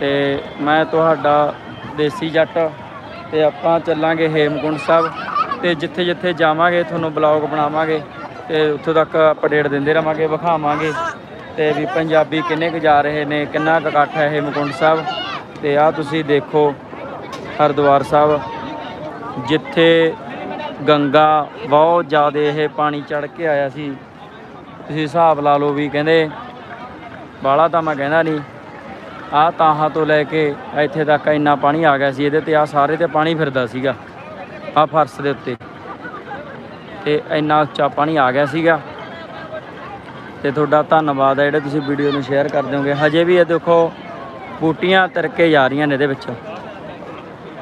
ਤੇ ਮੈਂ ਤੁਹਾਡਾ ਦੇਸੀ ਜੱਟ ਤੇ ਆਪਾਂ ਚੱਲਾਂਗੇ ਹੇਮਕੁੰਟ ਸਾਹਿਬ ਤੇ ਜਿੱਥੇ ਜਿੱਥੇ ਜਾਵਾਂਗੇ, ਤੁਹਾਨੂੰ ਬਲੌਗ ਬਣਾਵਾਂਗੇ ਤੇ ਉੱਥੋਂ ਤੱਕ ਅਪਡੇਟ ਦਿੰਦੇ ਰਵਾਂਗੇ ਵਿਖਾਵਾਂਗੇ ਤੇ ਵੀ ਪੰਜਾਬੀ ਕਿੰਨੇ ਕੁ ਜਾ ਰਹੇ ਨੇ, ਕਿੰਨਾ ਕੁ ਇਕੱਠ ਹੈ ਹੇਮਕੁੰਟ ਸਾਹਿਬ ਤੇ ਆ ਤੁਸੀਂ ਦੇਖੋ ਹਰਿਦੁਆਰ ਸਾਹਿਬ, ਜਿੱਥੇ ਗੰਗਾ ਬਹੁਤ ਜ਼ਿਆਦਾ ਇਹ ਪਾਣੀ ਚੜ ਕੇ ਆਇਆ ਸੀ। ਤੁਸੀਂ ਹਿਸਾਬ ਲਾ ਲਓ ਵੀ ਕਹਿੰਦੇ ਬਾਲਾ ਤਾਂ ਮੈਂ ਕਹਿੰਦਾ ਨਹੀਂ ਆਹ ਤਾਹਾਂ ਤੋਂ ਲੈ ਕੇ ਇੱਥੇ ਤੱਕ ਇੰਨਾ ਪਾਣੀ ਆ ਗਿਆ ਸੀ ਇਹਦੇ ਤੇ ਆ ਸਾਰੇ ਤੇ ਪਾਣੀ ਫਿਰਦਾ ਸੀਗਾ, ਆ ਫਰਸ਼ ਦੇ ਉੱਤੇ। ਤੇ ਇੰਨਾ ਉੱਚਾ ਪਾਣੀ ਆ ਗਿਆ ਸੀਗਾ। ਤੇ ਤੁਹਾਡਾ ਧੰਨਵਾਦ ਹੈ ਜਿਹੜੇ ਤੁਸੀਂ ਵੀਡੀਓ ਨੂੰ ਸ਼ੇਅਰ ਕਰ ਦਿਓਗੇ ਹਜੇ ਵੀ ਇਹ ਦੇਖੋ, ਬੂਟੀਆਂ ਤਿਰਕੇ ਜਾ ਰਹੀਆਂ ਨੇ ਇਹਦੇ ਵਿੱਚ।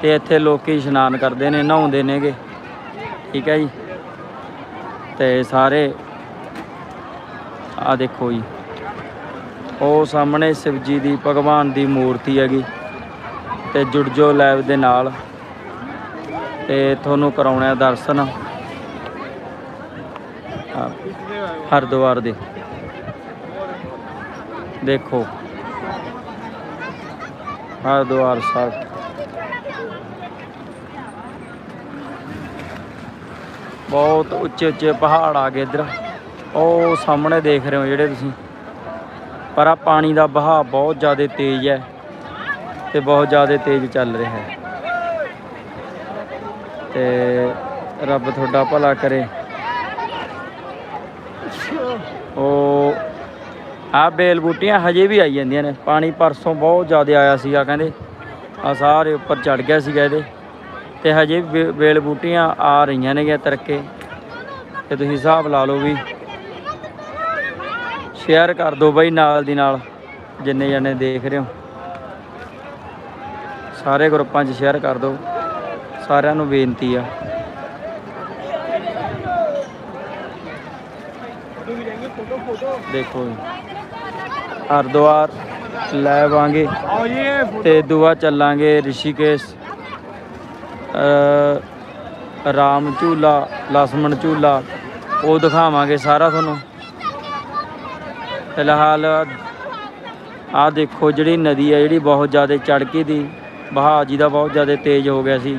ਤੇ ਇੱਥੇ ਲੋਕੀ ਇਸ਼ਨਾਨ ਕਰਦੇ ਨੇ, ਨਹਾਉਂਦੇ ਨੇਗੇ। ਠੀਕ ਹੈ ਜੀ। ਤੇ ਸਾਰੇ ਆ ਦੇਖੋ ਜੀ। ਉਹ ਸਾਹਮਣੇ ਸ਼ਿਵਜੀ ਦੀ ਭਗਵਾਨ ਦੀ ਮੂਰਤੀ ਹੈਗੀ ਤੇ ਜੁੜ ਜੋ ਲਾਈਵ ਦੇ ਨਾਲ ਤੇ ਤੁਹਾਨੂੰ ਕਰਾਉਣਾ ਹੈ ਦਰਸ਼ਨ। ਆ, ਹਰਿਦੁਆਰ ਦੇ। ਦੇਖੋ। ਹਰਿਦੁਆਰ ਸਾਹਿਬ। ਬਹੁਤ ਉੱਚੇ ਉੱਚੇ ਪਹਾੜ ਆ ਗਏ ਇੱਧਰ। ਉਹ ਸਾਹਮਣੇ ਦੇਖ ਰਹੇ ਹੋ ਜਿਹੜੇ ਤੁਸੀਂ। ਪਰ ਆ ਪਾਣੀ ਦਾ ਵਹਾਅ ਬਹੁਤ ਜ਼ਿਆਦਾ ਤੇਜ਼ ਹੈ ਤੇ ਬਹੁਤ ਜ਼ਿਆਦਾ ਤੇਜ਼ ਚੱਲ ਰਿਹਾ ਹੈ। ਤੇ ਰੱਬ ਤੁਹਾਡਾ ਭਲਾ ਕਰੇ। ਉਹ ਆ ਬੇਲ ਬੂਟੀਆਂ ਹਜੇ ਵੀ ਆਈ ਜਾਂਦੀਆਂ ਨੇ। ਪਾਣੀ ਪਰਸੋਂ ਬਹੁਤ ਜ਼ਿਆਦਾ ਆਇਆ ਸੀਗਾ ਕਹਿੰਦੇ। ਆ ਸਾਰੇ ਉੱਪਰ ਚੜ ਗਿਆ ਸੀਗਾ ਇਹਦੇ। ਤੇ ਹਜੇ ਵੀ ਬੇ- ਬੇਲ ਬੂਟੀਆਂ ਆ ਰਹੀਆਂ ਨੇ ਨੇਗੀਆਂ ਤਰੱਕੇ ਤੇ ਤੁਸੀਂ ਹਿਸਾਬ ਲਾ ਲਓ ਵੀ ਸ਼ੇਅਰ ਕਰ ਦਿਓ ਬਾਈ ਨਾਲ ਦੀ ਨਾਲ, ਜਿੰਨੇ ਜਣੇ ਦੇਖ ਰਹੇ ਹੋ। ਸਾਰੇ ਗਰੁੱਪਾਂ 'ਚ ਸ਼ੇਅਰ ਕਰ ਦਿਓ। ਸਾਰਿਆਂ ਨੂੰ ਬੇਨਤੀ ਆ। ਦੇਖੋ ਜੀ, ਹਰਿਦੁਆਰ ਲੈ ਵਾਂਗੇ ਤੇ ਦੁਆ ਚੱਲਾਂਗੇ ਰਿਸ਼ੀਕੇਸ਼ ਰਾਮ ਝੂਲਾ, ਲਸਮਣ ਝੂਲਾ, ਉਹ ਦਿਖਾਵਾਂਗੇ ਸਾਰਾ ਤੁਹਾਨੂੰ। ਫਿਲਹਾਲ ਆਹ ਦੇਖੋ ਜਿਹੜੀ ਨਦੀ ਹੈ, ਜਿਹੜੀ ਬਹੁਤ ਜ਼ਿਆਦਾ ਚੜ੍ਹਕੀ ਦੀ ਬਹਾਅ ਜੀ ਦਾ ਬਹੁਤ ਜ਼ਿਆਦਾ ਤੇਜ਼ ਹੋ ਗਿਆ ਸੀ।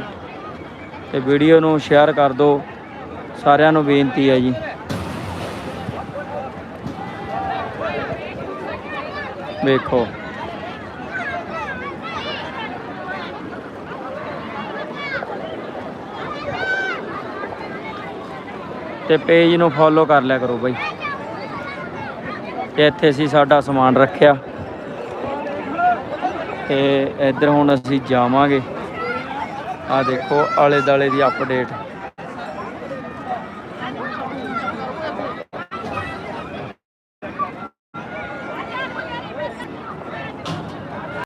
ਤੇ ਵੀਡੀਓ ਨੂੰ ਸ਼ੇਅਰ ਕਰ ਦਿਓ। ਸਾਰਿਆਂ ਨੂੰ ਬੇਨਤੀ ਹੈ ਜੀ। ਵੇਖੋ। ਤੇ ਪੇਜ ਨੂੰ ਫੋਲੋ ਕਰ ਲਿਆ ਕਰੋ ਬਾਈ। ਤੇ ਇੱਥੇ ਅਸੀਂ ਸਾਡਾ ਸਮਾਨ ਰੱਖਿਆ। ਤੇ ਇੱਧਰ ਹੁਣ ਅਸੀਂ ਜਾਵਾਂਗੇ। ਆ ਦੇਖੋ ਆਲੇ ਦਾਲੇ ਦੀ ਅਪਡੇਟ